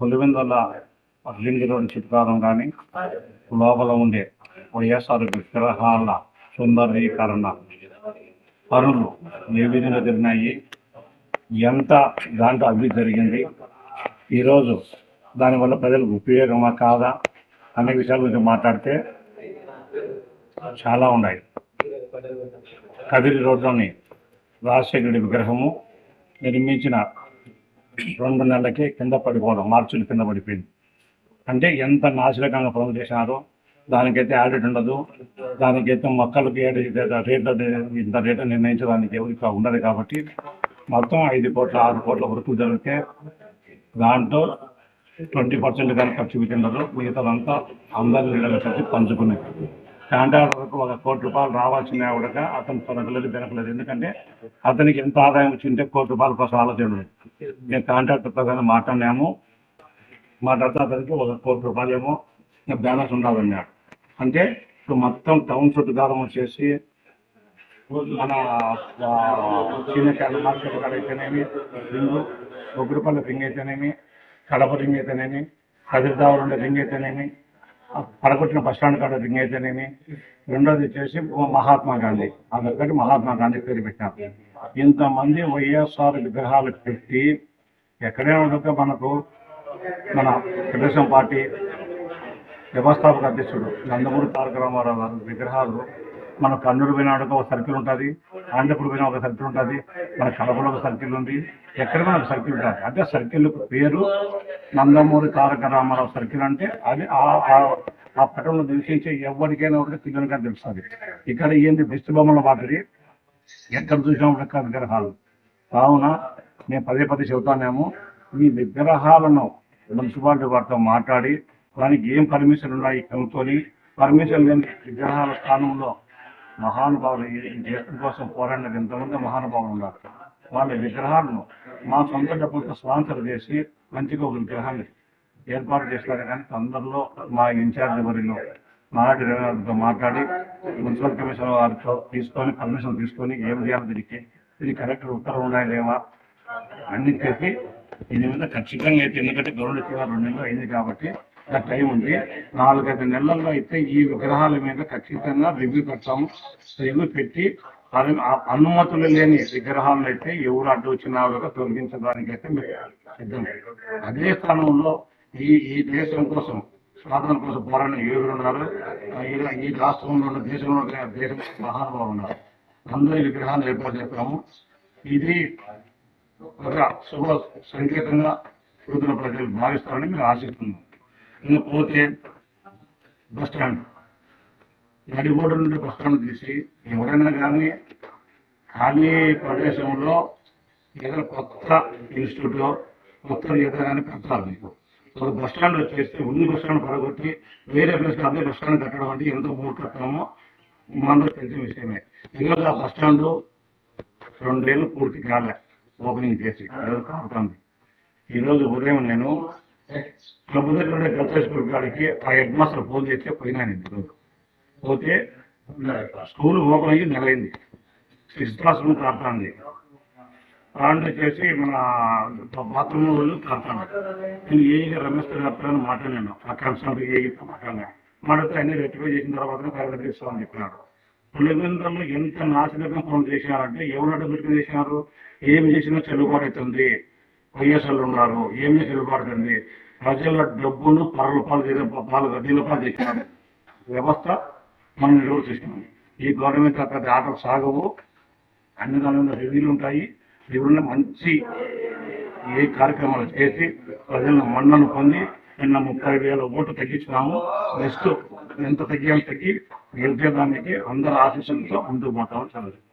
పులివెందుల లింగిలోని చిత్రాలను కానీ లోపల ఉండే వైఎస్ఆర్ విగ్రహాల సుందరీకరణ పనులు ఏ విధంగా జరిగినాయి? ఎంత దాంట్లో అభివృద్ధి జరిగింది? ఈరోజు దానివల్ల ప్రజలకు ఉపయోగమా కాదా? అనే విషయాల గురించి మాట్లాడితే చాలా ఉన్నాయి. కదిరి రోడ్లోని రాజశేఖరుడి విగ్రహము నిర్మించిన రెండు నెలలకే కింద పడిపోవడం మార్చులు కింద పడిపోయింది. అంటే ఎంత నాశనకంగా పనులు చేసినారో దానికైతే ఆడిట్ ఉండదు. దానికైతే మొక్కలకి రేట్ ఇంత రేట్ నిర్ణయించడానికి ఎవరికి ఉండదు కాబట్టి మొత్తం ఐదు కోట్ల ఆరు కోట్ల వరకు జరిగితే దాంట్లో ట్వంటీ పర్సెంట్ కానీ ఖర్చు పెట్టిండదు మిగతాదంతా అందరి నీళ్ళని పంచుకునేది. కాంట్రాక్టర్కు ఒక కోటి రూపాయలు రావాల్సిన కూడా అతను తొలగలేదు పెరగలేదు ఎందుకంటే అతనికి ఎంత ఆదాయం వచ్చింటే కోటి రూపాయల కోసం ఆలోచన మేము కాంట్రాక్టర్తో కానీ మాట్లాడినాము. మాట్లాడితే అతనికి ఒక కోటి రూపాయలు ఏమో బ్యాలెన్స్ ఉండాలన్నాడు. అంటే ఇప్పుడు మొత్తం టౌన్ చుట్టుకారం వచ్చేసి మన సీనియర్ క్యాడర్ మార్కెట్ కాడ అయితేనేమి రింగు బొగ్గురుపల్లి రింగ్ అయితేనేమి కడప రింగ్ అయితేనేమి కదిరిదావర్ ఉండే రింగ్ అయితేనేమి పడగొట్టిన బస్ స్టాండ్ కాడ రింగ్ అయితేనేమి? రెండోది వచ్చేసి మహాత్మా గాంధీ. అదొక్కటి మహాత్మా గాంధీ పేరు పెట్టారు ఇంతమంది వైఎస్ఆర్ విగ్రహాలు పెట్టి ఎక్కడే ఉండక మనకు. మన తెలుగుదేశం పార్టీ వ్యవస్థాపక అధ్యక్షుడు నందమూరి తారక రామారావు గారు విగ్రహాలు మన కర్నూలు పోయినాడు ఒక సర్కిల్ ఉంటుంది ఆంధ్రపూర్ పోయిన ఒక సర్కిల్ ఉంటుంది మన కడపలో ఒక సర్కిల్ ఉంది ఎక్కడ పోయినా ఒక సర్కిల్ ఉంటుంది. అంటే సర్కిల్ పేరు నందమూరి తారక రామారావు సర్కిల్ అంటే అది ఆ- ఆ- నివసించే ఎవరికైనా ఒకటి పిల్లలకి తెలుస్తుంది. ఇక్కడ ఏంది బెస్ట్ బొమ్మల మాదిరి ఎక్కడ చూసినా ఒక విగ్రహాలు. కావున నేను పదే పదే చెబుతానేమో ఈ విగ్రహాలను మున్సిపాలిటీ వారితో మాట్లాడి దానికి ఏం పర్మిషన్ ఉన్నాయి కనుక్కొని పర్మిషన్ లేని విగ్రహాల స్థానంలో మహానుభావులు ఈ దేశం కోసం పోరాడిన ఎంతమంది మహానుభావులు ఉన్నారు. వాళ్ళ విగ్రహాలను మా సొంత డబ్బులతో స్పాన్సర్ చేసి మంచిగా ఒక విగ్రహాన్ని ఏర్పాటు చేస్తారు కానీ తొందరలో మా ఇన్ఛార్జ్ ఎవరిలో నాటి గారితో మాట్లాడి మున్సిపల్ కమిషనర్ వారితో తీసుకొని పర్మిషన్ తీసుకొని ఏం చేయాలి దీనికి ఇది కరెక్ట్ ఉత్తర్వులు ఉన్నాయా లేవా? అన్ని చెప్పి దీని మీద ఖచ్చితంగా అయితే ఎందుకంటే గౌరవ రెండు నెలలు అయింది కాబట్టి టైం ఉంది. నాలుగైదు నెలల్లో అయితే ఈ విగ్రహాల మీద ఖచ్చితంగా రివ్యూ పెడతాము. రివ్యూ పెట్టి అనుమతులు లేని విగ్రహాలను అయితే ఎవరు అడ్డు వచ్చినా కూడా తొలగించడానికి అయితే మేము సిద్ధం. అదే స్థానంలో ఈ ఈ దేశం కోసం స్వాతంత్రం కోసం పోరాడిన యోగులు ఉన్నారు. ఈ- రాష్ట్రంలో ఉన్న దేశంలో దేశం మహానుభావులు ఉన్నారు. అందరి విగ్రహాలు ఏర్పాటు చేస్తాము. ఇది ఒక శుభ సంకేతంగా యువతుల ప్రజలు భావిస్తారని మేము ఆశిస్తున్నాం. ఇంకా పోతే బస్ స్టాండ్. నడిబోర్డు నుండి బస్ స్టాండ్ తీసి ఎవరైనా కానీ ఖాళీ ప్రదేశంలో ఏదైనా కొత్త ఇన్స్టిట్యూట్ కొత్త ఏదైనా కానీ పెట్టాలి మీకు ఒక బస్ స్టాండ్ వచ్చేసి ఉంది బస్ స్టాండ్ పడగొట్టి వేరే ప్లేస్ అదే బస్ స్టాండ్ కట్టడం అంటే ఎంత మూర్ఖత్వమో మనందరూ తెలిసిన విషయమే. ఈరోజు ఆ బస్ స్టాండ్ రెండేళ్ళు పూర్తి కాలే ఓపెనింగ్ చేసి. ఈరోజు కాపుతుంది. ఈరోజు ఉదయం నేను ప్రభుత్వం గత స్కూల్ కాడికి ఆ హెడ్ మాస్టర్ ఫోన్ చేస్తే పోయినాను పోతే స్కూల్ ఓపెన్ అయ్యి నెలైంది అయింది. సిక్స్త్ క్లాస్ రూమ్ చేసి మన బాత్రూమ్ వాళ్ళు కాపుతాను నేను ఏ రమేష్ గారితో మాట్లాడాను ఆ కన్సల్ట్ ఏ మాట్లాడినా మాట్లాడితే అన్ని రెక్టిఫై చేసిన తర్వాత కరెక్ట్ ఇస్తామని చెప్పినాడు. పులివెందులలో ఎంత నాశనకం ఫోన్ చేసినారంటే ఎవరు అడ్డు పెట్టుకుని చేసినారు? ఏమి చేసినా చెల్లుబాటు అవుతుంది ఐఎస్ఎల్ ఉన్నారు ఏమీ చెల్లుబాటు ప్రజల డబ్బును పరల పాలు చేసిన పాలు గడ్డీల పాలు వ్యవస్థ మనం నిర్వర్తిస్తున్నాం ఈ గవర్నమెంట్ అక్కడ ఆటలు సాగవు. అన్ని దానిలో రివ్యూలు ఉంటాయి. రివ్యూలో మంచి ఏ కార్యక్రమాలు చేసి ప్రజలను మన్నను పొంది నిన్న ముప్పై వేల ఓట్లు తగ్గించినాము. నెక్స్ట్ ఎంత తగ్గాలి తగ్గి గెలిచేదానికి అందరి ఆశీస్సులతో ముందుకు పోతామని చదువు